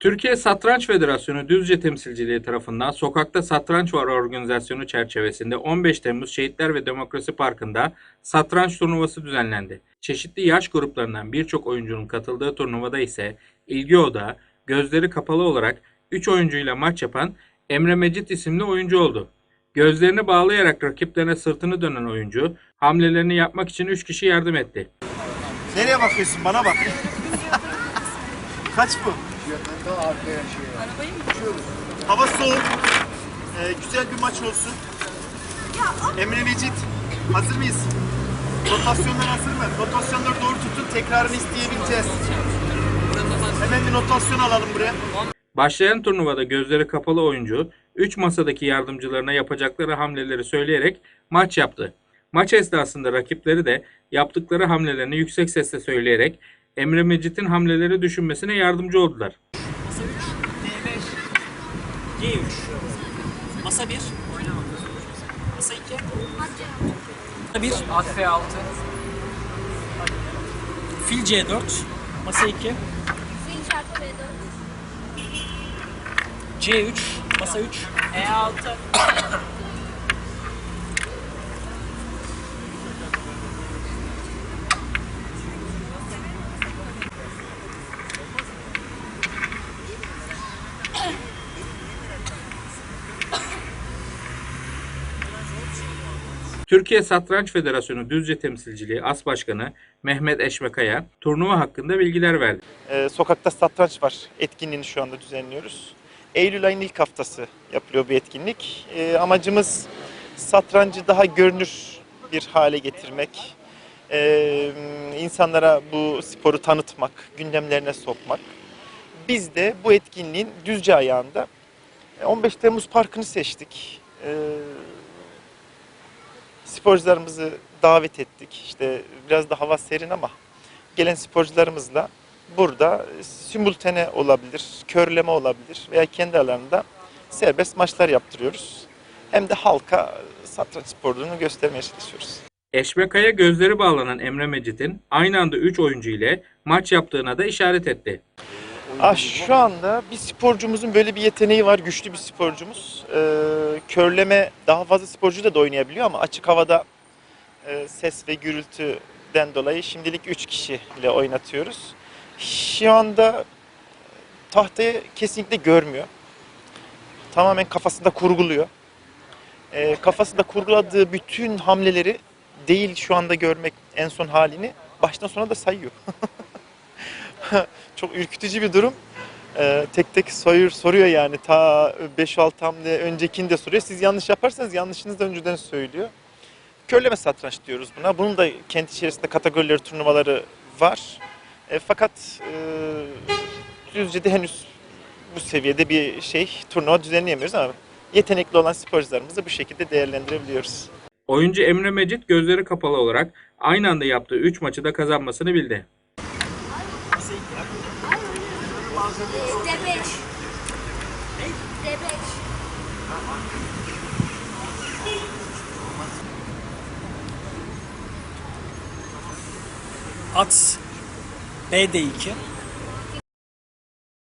Türkiye Satranç Federasyonu Düzce Temsilciliği tarafından Sokakta Satranç Var organizasyonu çerçevesinde 15 Temmuz Şehitler ve Demokrasi Parkı'nda satranç turnuvası düzenlendi. Çeşitli yaş gruplarından birçok oyuncunun katıldığı turnuvada ise ilgi odağı, gözleri kapalı olarak 3 oyuncuyla maç yapan Emre Mecit isimli oyuncu oldu. Gözlerini bağlayarak rakiplerine sırtını dönen oyuncu, hamlelerini yapmak için 3 kişi yardım etti. Nereye bakıyorsun? Bana bak. Kaç bu? Hava soğuk. Ee, güzel bir maç olsun. Emre Mecit, hazır mıyız? Rotasyonlar hazır mı? Rotasyonları doğru tutun, tekrarını isteyebileceğiz. Hemen bir notasyon alalım buraya. Başlayan turnuvada gözleri kapalı oyuncu 3 masadaki yardımcılarına yapacakları hamleleri söyleyerek maç yaptı. Maç esnasında rakipleri de yaptıkları hamlelerini yüksek sesle söyleyerek Emre Mecit'in hamleleri düşünmesine yardımcı oldular. Masa 3. D5. G3. Masa 1. Masa 2. Masa 1. At F6. Fil C4. Masa 2. Fil çarpı B4. C3. Masa 3. E6. Türkiye Satranç Federasyonu Düzce Temsilciliği As Başkanı Mehmet Eşmekaya turnuva hakkında bilgiler verdi. Ee, sokakta satranç var. Etkinliğini şu anda düzenliyoruz. Eylül ayının ilk haftası yapılıyor bu etkinlik. Ee, amacımız satrancı daha görünür bir hale getirmek. Ee, insanlara bu sporu tanıtmak, gündemlerine sokmak. Biz de bu etkinliğin düzce ayağında e, 15 Temmuz Parkı'nı seçtik. Ee, sporcularımızı davet ettik. İşte biraz da hava serin ama gelen sporcularımızla burada simultane olabilir, körleme olabilir veya kendi alanında serbest maçlar yaptırıyoruz. Hem de halka satranç sporunu göstermeye çalışıyoruz. Eşmekaya gözleri bağlanan Emre Mecit'in aynı anda 3 oyuncu ile maç yaptığına da işaret etti. Ah, şu anda bir sporcumuzun böyle bir yeteneği var, güçlü bir sporcumuz. Ee, körleme daha fazla sporcu da, da oynayabiliyor ama açık havada e, ses ve gürültüden dolayı şimdilik 3 kişi ile oynatıyoruz. Şu anda tahtayı kesinlikle görmüyor. Tamamen kafasında kurguluyor. Ee, kafasında kurguladığı bütün hamleleri değil şu anda görmek en son halini baştan sona da sayıyor. Çok ürkütücü bir durum. Ee, tek tek soruyor, soruyor yani ta 5-6 hamle öncekini de soruyor. Siz yanlış yaparsanız yanlışınızı da önceden söylüyor. Körleme satranç diyoruz buna. Bunun da kendi içerisinde kategorileri, turnuvaları var. E, fakat e, Düzce'de henüz bu seviyede bir şey turnuva düzenleyemiyoruz ama yetenekli olan sporcularımızı bu şekilde değerlendirebiliyoruz. Oyuncu Emre Mecit gözleri kapalı olarak aynı anda yaptığı 3 maçı da kazanmasını bildi. Masa 2. D5. D5. At BD2.